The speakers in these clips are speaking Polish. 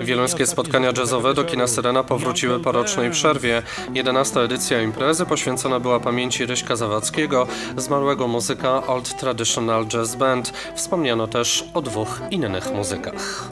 Wieluńskie spotkania jazzowe do kina Syrena powróciły po rocznej przerwie. 11. edycja imprezy poświęcona była pamięci Ryśka Zawadzkiego, zmarłego muzyka Old Traditional Jazz Band. Wspomniano też o dwóch innych muzykach.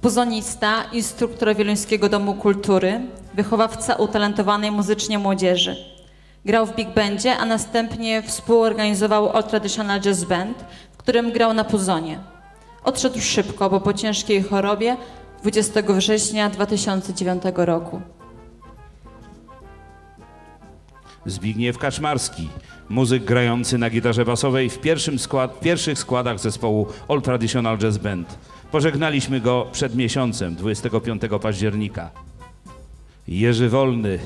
Puzonista, instruktor Wieluńskiego Domu Kultury, wychowawca utalentowanej muzycznie młodzieży. Grał w Big Bandzie, a następnie współorganizował All Traditional Jazz Band, w którym grał na puzonie. Odszedł szybko, bo po ciężkiej chorobie 20 września 2009 roku. Zbigniew Kaczmarski, muzyk grający na gitarze basowej w pierwszym skład, pierwszych składach zespołu All Traditional Jazz Band. Pożegnaliśmy go przed miesiącem, 25 października. Jerzy Wolny,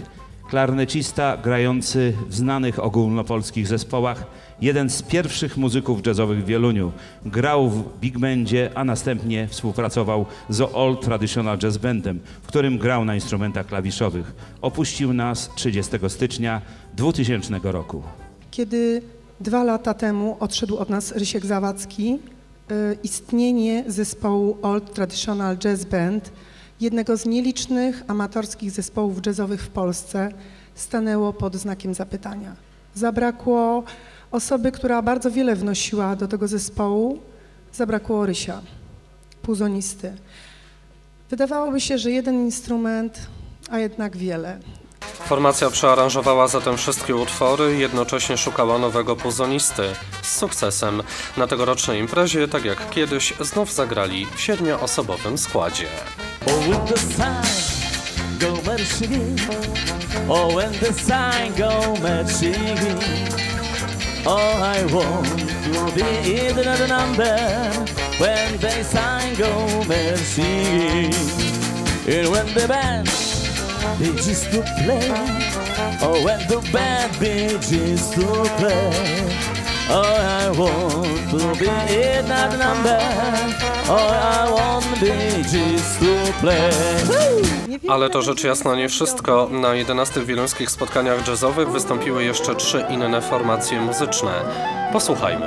klarnecista grający w znanych ogólnopolskich zespołach, jeden z pierwszych muzyków jazzowych w Wieluniu. Grał w Big Bandzie, a następnie współpracował z All Traditional Jazz Bandem, w którym grał na instrumentach klawiszowych. Opuścił nas 30 stycznia 2000 roku. Kiedy dwa lata temu odszedł od nas Rysiek Zawadzki, y, istnienie zespołu Old Traditional Jazz Band, jednego z nielicznych amatorskich zespołów jazzowych w Polsce, stanęło pod znakiem zapytania. Zabrakło osoby, która bardzo wiele wnosiła do tego zespołu, zabrakło Rysia, puzonisty. Wydawałoby się, że jeden instrument, a jednak wiele. Formacja przearanżowała zatem wszystkie utwory i jednocześnie szukała nowego puzonisty. Z sukcesem. Na tegorocznej imprezie, tak jak kiedyś, znów zagrali w siedmioosobowym składzie. Oh, oh, when the sign go marching, oh, when the sign go marching, oh, I want to be in another number when the sign go marching, and when the band begins to play, oh, when the band begins to play. Oh, I want to be another number. Oh, I want the beaches to play. Ale to rzecz jasna nie wszystko. Na 11 wieluńskich spotkaniach jazzowych wystąpiły jeszcze trzy inne formacje muzyczne. Posłuchajmy.